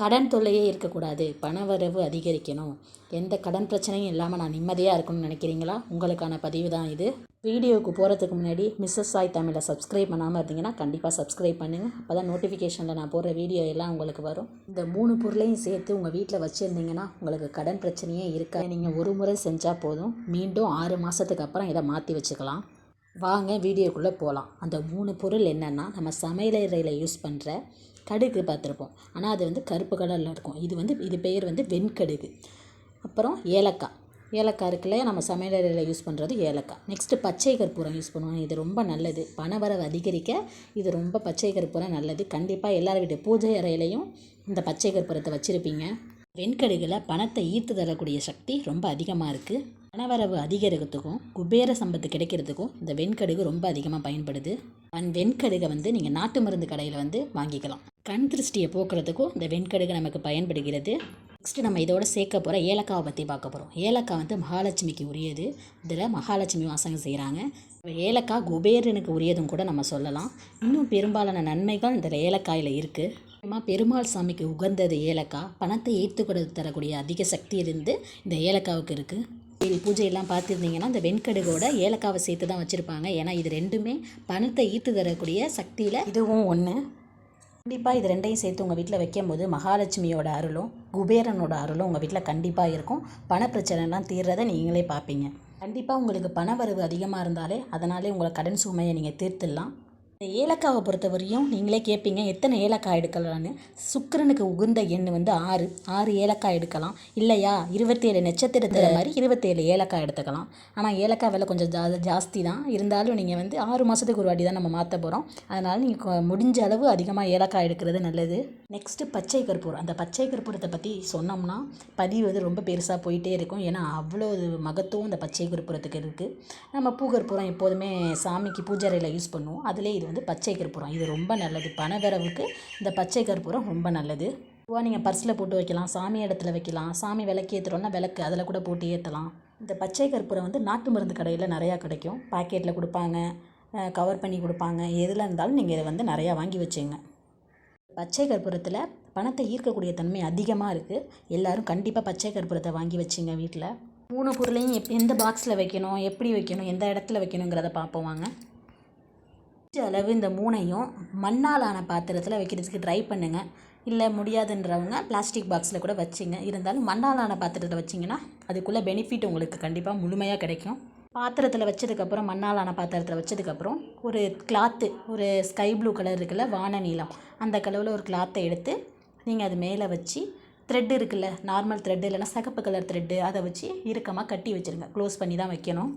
கடன் தொல்லையே இருக்கக்கூடாது. பண வரவு அதிகரிக்கணும். எந்த கடன் பிரச்சனையும் இல்லாமல் நான் நிம்மதியாக இருக்கணும்னு நினைக்கிறீங்களா? உங்களுக்கான பதிவு தான் இது. வீடியோவுக்கு போகிறதுக்கு முன்னாடி மிஸ்ஸஸ் சாய் தமிழை சப்ஸ்கிரைப் பண்ணாமல் இருந்தீங்கன்னா கண்டிப்பாக சப்ஸ்கிரைப் பண்ணுங்கள் அப்போ தான் நோட்டிஃபிகேஷனில் நான் போடுற வீடியோ எல்லாம் உங்களுக்கு வரும். இந்த மூணு பொருளையும் சேர்த்து உங்கள் வீட்டில் வச்சுருந்தீங்கன்னா உங்களுக்கு கடன் பிரச்சனையே இருக்காது. நீங்கள் ஒரு முறை செஞ்சால் போதும். மீண்டும் ஆறு மாதத்துக்கு அப்புறம் இதை மாற்றி வச்சுக்கலாம். வாங்க வீடியோக்குள்ளே போகலாம் அந்த மூணு பொருள் என்னென்னா நம்ம சமையலறையில் யூஸ் பண்ணுற கடுகு பார்த்துருப்போம். ஆனால் அது வந்து கருப்பு கலரில் இருக்கும். இது வந்து இது பெயர் வந்து வெண்கடுகு. அப்புறம் ஏலக்காய். ஏலக்காய் இருக்குல்லையா நம்ம சமையலறையில் யூஸ் பண்ணுறது ஏலக்காய். நெக்ஸ்ட்டு பச்சை கற்பூரம் யூஸ் பண்ணுவோம் இது ரொம்ப நல்லது. பணவரவு அதிகரிக்க இது ரொம்ப பச்சை கற்பூரம் நல்லது. கண்டிப்பாக எல்லார் வீட்டு பூஜை அறையிலையும் இந்த பச்சை கற்பூரத்தை வச்சுருப்பீங்க. வெண்கடுகில் பணத்தை ஈர்த்து தரக்கூடிய சக்தி ரொம்ப அதிகமாக இருக்குது பணவரவு அதிகரிக்கிறதுக்கும் குபேர சம்பத்து கிடைக்கிறதுக்கும் இந்த வெண்கடுகு ரொம்ப அதிகமாக பயன்படுது. அண்ட் வெண்கடுகை வந்து நீங்கள் நாட்டு மருந்து கடையில் வந்து வாங்கிக்கலாம். கண் திருஷ்டியை போக்குறதுக்கும் இந்த வெண்கடுகு நமக்கு பயன்படுகிறது. நெக்ஸ்ட்டு நம்ம இதோட சேர்க்க போகிற ஏலக்காவை பற்றி பார்க்க போகிறோம் ஏலக்காய் வந்து மகாலட்சுமிக்கு உரியது. இதில் மகாலட்சுமி வாசகம் செய்கிறாங்க ஏலக்காய் குபேரனுக்கு உரியதும் கூட நம்ம சொல்லலாம். இன்னும் பெரும்பாலான நன்மைகள் இந்த ஏலக்காயில் இருக்குது முக்கியமாக பெருமாள் சாமிக்கு உகந்தது ஏலக்காய். பணத்தை ஈர்த்து கொடுத்து தரக்கூடிய அதிக சக்தி இருந்து இந்த ஏலக்காவுக்கு இருக்குது கோயில் பூஜையெல்லாம் பார்த்துருந்தீங்கன்னா இந்த வெண்கடுகோட ஏலக்காவை சேர்த்து தான் வச்சுருப்பாங்க. ஏன்னா இது ரெண்டுமே பணத்தை ஈர்த்து தரக்கூடிய சக்தியில் இதுவும் ஒன்று கண்டிப்பாக இது ரெண்டையும் சேர்த்து உங்கள் வீட்டில் வைக்கும்போது மகாலட்சுமியோட அருளும் குபேரனோட அருளும் உங்கள் வீட்டில் கண்டிப்பாக இருக்கும். பணப்பிரச்சனைலாம் தீர்றதை நீங்களே பார்ப்பீங்க. கண்டிப்பாக உங்களுக்கு பண வரவு அதிகமாக இருந்தாலே அதனாலே உங்களை கடன் சுமையை நீங்கள் தீர்த்துடலாம். இந்த ஏலக்காவை பொறுத்தவரையும் நீங்களே கேட்பீங்க எத்தனை ஏலக்காய் எடுக்கலான்னு சுக்கிரனுக்கு உகுந்த எண் வந்து ஆறு. ஆறு ஏலக்காய் எடுக்கலாம். இல்லையா? இருபத்தேழு நட்சத்திரத்தில் மாதிரி இருபத்தேழு ஏலக்காய் எடுத்துக்கலாம். ஆனால் ஏலக்காய் விலை கொஞ்சம் ஜா ஜாஸ்தி தான். இருந்தாலும் நீங்கள் வந்து ஆறு மாதத்துக்கு ஒரு வாட்டி தான் நம்ம மாற்ற போகிறோம் அதனால் நீங்கள் முடிஞ்ச அளவு அதிகமாக ஏலக்காய் எடுக்கிறது நல்லது. நெக்ஸ்ட்டு பச்சை கற்பூரம். அந்த பச்சை கற்பூரத்தை பற்றி சொன்னோம்னா பதிவு வந்து ரொம்ப பெருசாக போயிட்டே இருக்கும். ஏன்னா அவ்வளோ மகத்துவம் இந்த பச்சை கற்பூரத்துக்கு இருக்குது நம்ம பூ கற்பூரம் எப்போதுமே சாமிக்கு பூஜாரையில் யூஸ் பண்ணுவோம். அதிலே இது வந்து பச்சை கற்பூரம். இது ரொம்ப நல்லது. பணவரவுக்கு இந்த பச்சை கற்பூரம் ரொம்ப நல்லது. பொதுவாக நீங்கள் பர்ஸில் போட்டு வைக்கலாம். சாமி இடத்துல வைக்கலாம். சாமி விளக்கு ஏற்றுறோன்னா விளக்கு. அதில் கூட போட்டு ஏற்றலாம் இந்த பச்சை கற்பூரம் வந்து நாட்டு மருந்து கடையில் நிறையா கிடைக்கும். பாக்கெட்டில் கொடுப்பாங்க. கவர் பண்ணி கொடுப்பாங்க. எதில் இருந்தாலும் நீங்கள் இதை வந்து நிறையா வாங்கி வச்சுங்க. பச்சை கற்பூரத்தில் பணத்தை ஈர்க்கக்கூடிய தன்மை அதிகமாக இருக்குது எல்லோரும் கண்டிப்பாக பச்சை கற்பூரத்தை வாங்கி வச்சுங்க வீட்டில் மூணு பொருளையும் எப் எந்த பாக்ஸில் வைக்கணும்? எப்படி வைக்கணும்? எந்த இடத்துல வைக்கணுங்கிறத பார்ப்போம் வாங்க. முடிஞ்ச அளவு இந்த மூணையும் மண்ணால் ஆன பாத்திரத்தில் வைக்கிறதுக்கு ட்ரை பண்ணுங்கள் இல்லை முடியாதுன்றவங்க பிளாஸ்டிக் பாக்ஸில் கூட வச்சுங்க. இருந்தாலும் மண்ணால் ஆன பாத்திரத்தில் வச்சிங்கன்னா அதுக்குள்ளே பெனிஃபிட் உங்களுக்கு கண்டிப்பாக முழுமையாக கிடைக்கும். பாத்திரத்தில் வச்சதுக்கப்புறம் மண்ணாலான பாத்திரத்தில் வச்சதுக்கப்புறம் ஒரு கிளாத்து ஒரு ஸ்கை ப்ளூ கலர் இருக்குல்ல வான நீளம் அந்த கலவில் ஒரு கிளாத்தை எடுத்து நீங்கள் அது மேலே வச்சு த்ரெட் இருக்குல்ல நார்மல் த்ரெட் இல்லைன்னா சிகப்பு கலர் த்ரெட்டு அதை வச்சு இறுக்கமாக கட்டி வச்சுருங்க. க்ளோஸ் பண்ணி தான் வைக்கணும்.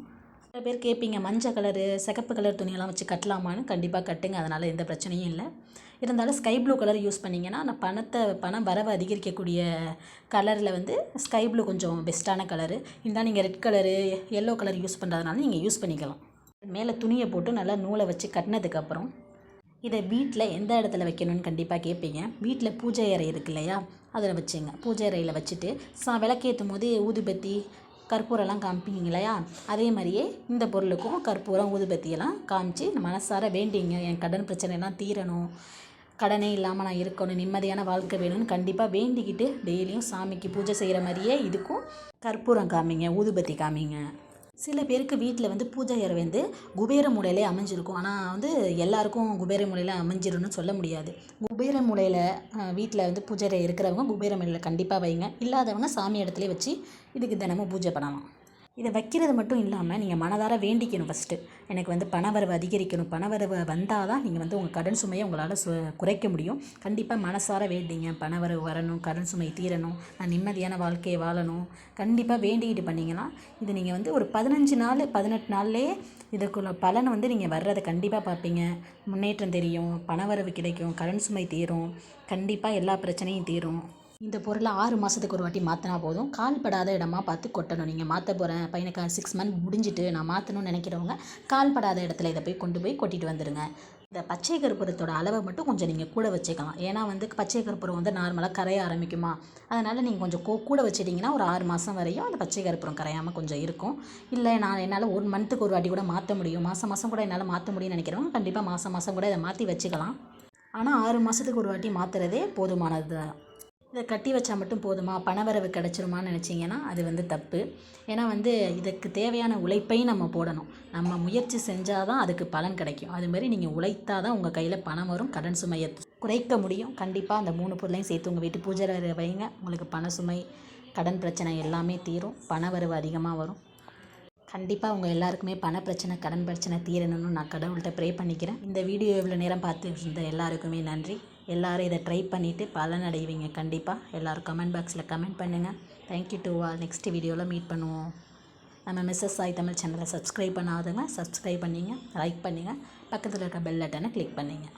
சில பேர் கேட்பீங்க மஞ்சள் கலரு சிகப்பு கலர் துணியெல்லாம் வச்சு கட்டலாமான்னு? கண்டிப்பாக கட்டுங்க அதனால் எந்த பிரச்சனையும் இல்லை. இருந்தாலும் ஸ்கை ப்ளூ கலர் யூஸ் பண்ணிங்கன்னா நான் பணத்தை பணம் வரவை அதிகரிக்கக்கூடிய கலரில் வந்து ஸ்கை ப்ளூ கொஞ்சம் பெஸ்ட்டான கலரு இருந்தால் நீங்கள் red colour yellow colour use பண்ணுறதுனால நீங்கள் யூஸ் பண்ணிக்கலாம். மேலே துணியை போட்டு நல்லா நூலை வச்சு கட்டினதுக்கப்புறம் இதை வீட்டில் எந்த இடத்துல வைக்கணும்னு கண்டிப்பாக கேட்பீங்க. வீட்டில் பூஜை அறை இருக்கு இல்லையா? அதில் வச்சுங்க. பூஜை அறையில் வச்சுட்டு சா விளக்கேற்றும் போது ஊதுபத்தி கற்பூரம்லாம் காமிப்பீங்க இல்லையா? அதே மாதிரியே இந்த பொருளுக்கும் கற்பூரம் ஊதுபத்தியெல்லாம் காமிச்சு மனசார வேண்டிங்க. என் கடன் பிரச்சனைலாம் தீரணும். கடனே இல்லாமல் நான் இருக்கணும். நிம்மதியான வாழ்க்கை வேணும்னு கண்டிப்பாக வேண்டிக்கிட்டு டெய்லியும் சாமிக்கு பூஜை செய்கிற மாதிரியே இதுக்கும் கற்பூரம் காமிங்க ஊதுபத்தி காமிங்க. சில பேருக்கு வீட்டில் வந்து பூஜை அறை வந்து குபேர மூலையிலே அமைஞ்சிருக்கும். ஆனால் வந்து எல்லாருக்கும் குபேர மூலையில் அமைஞ்சிரும்னு சொல்ல முடியாது. குபேர மூலையில் வீட்டில் வந்து பூஜை அறை இருக்கிறவங்க குபேர மூலையில் கண்டிப்பாக வைங்க. இல்லாதவங்க சாமி இடத்துல வச்சு இதுக்கு தினமும் பூஜை பண்ணலாம். இதை வைக்கிறது மட்டும் இல்லாமல் நீங்கள் மனதார வேண்டிக்கணும் ஃபஸ்ட்டு எனக்கு வந்து பணவரவு அதிகரிக்கணும். பணவரவு வந்தால் தான் நீங்கள் வந்து உங்கள் கடன் சுமையை உங்களால் சு குறைக்க முடியும். கண்டிப்பாக மனசார வேண்டிங்க. பணவரவு வரணும். கடன் சுமை தீரணும். நான் நிம்மதியான வாழ்க்கையை வாழணும். கண்டிப்பாக வேண்டிக்கிட்டு பண்ணிங்கன்னா இது நீங்கள் வந்து ஒரு பதினஞ்சு நாள் பதினெட்டு நாள்லேயே இதுக்குள்ள பலன் வந்து நீங்கள் வர்றதை கண்டிப்பாக பார்ப்பீங்க முன்னேற்றம் தெரியும். பணவரவு கிடைக்கும். கடன் சுமை தீரும். கண்டிப்பாக எல்லா பிரச்சனையும் தீரும். இந்த பொருளை ஆறு மாதத்துக்கு ஒரு வாட்டி மாற்றினா போதும். கால்படாத இடமா பார்த்து கொட்டணும். நீங்கள் மாற்ற போகிறேன் பையனுக்கு சிக்ஸ் மந்த் முடிஞ்சிட்டு நான் மாற்றணும்னு நினைக்கிறவங்க கால்படாத இடத்துல இதை போய் கொண்டு போய் கொட்டிட்டு வந்துடுங்க இந்த பச்சை கற்பூரத்தோட அளவை மட்டும் கொஞ்சம் நீங்கள் கூட வச்சுக்கலாம். ஏன்னா வந்து பச்சை கற்பூரம் வந்து நார்மலாக கரைய ஆரம்பிக்குமா? அதனால் நீங்கள் கொஞ்சம் கோ கூட வச்சிட்டிங்கன்னா ஒரு ஆறு மாதம் வரையும் அந்த பச்சை கற்பூரம் கரையாமல் கொஞ்சம் இருக்கும். இல்லை நான் என்னால் ஒரு மந்த்துக்கு ஒரு வாட்டி கூட மாற்ற முடியும். மாதம் மாதம் கூட என்னால் மாற்ற முடியும்னு நினைக்கிறவங்க கண்டிப்பாக மாதம் மாதம் கூட இதை மாற்றி வச்சுக்கலாம். ஆனால் ஆறு மாதத்துக்கு ஒரு வாட்டி மாற்றுறதே போதுமானது தான் இதை கட்டி வச்சா மட்டும் போதுமா? பணவரவு கிடச்சிருமான்னு நினச்சிங்கன்னா அது வந்து தப்பு. ஏன்னா வந்து இதுக்கு தேவையான உழைப்பையும் நம்ம போடணும். நம்ம முயற்சி செஞ்சால் தான் அதுக்கு பலன் கிடைக்கும். அதுமாரி நீங்கள் உழைத்தா தான் உங்கள் கையில் பணம் வரும் கடன் சுமையை குறைக்க முடியும். கண்டிப்பாக அந்த மூணு பொருளையும் சேர்த்து உங்கள் வீட்டு பூஜை வைங்க. உங்களுக்கு பண சுமை கடன் பிரச்சனை எல்லாமே தீரும். பணவரவு அதிகமாக வரும். கண்டிப்பாக உங்கள் எல்லாருக்குமே பண பிரச்சனை கடன் பிரச்சனை தீரணும்னு நான் கடவுள்கிட்ட ப்ரே பண்ணிக்கிறேன். இந்த வீடியோ இவ்வளோ நேரம் பார்த்து இருந்த எல்லாருக்குமே நன்றி. எல்லோரும் இதை ட்ரை பண்ணிவிட்டு பலனடைவீங்க. கண்டிப்பாக எல்லோரும் கமெண்ட் பாக்ஸில் கமெண்ட் பண்ணுங்கள் thank you to all next வீடியோவில் மீட் பண்ணுவோம். நம்ம மிஸ்ஸஸ் சாய் தமிழ் சேனலை சப்ஸ்கிரைப் பண்ணாதவங்க சப்ஸ்கிரைப் பண்ணிங்க லைக் பண்ணுங்கள் பக்கத்தில் இருக்க பெல் பட்டனை கிளிக் பண்ணுங்கள்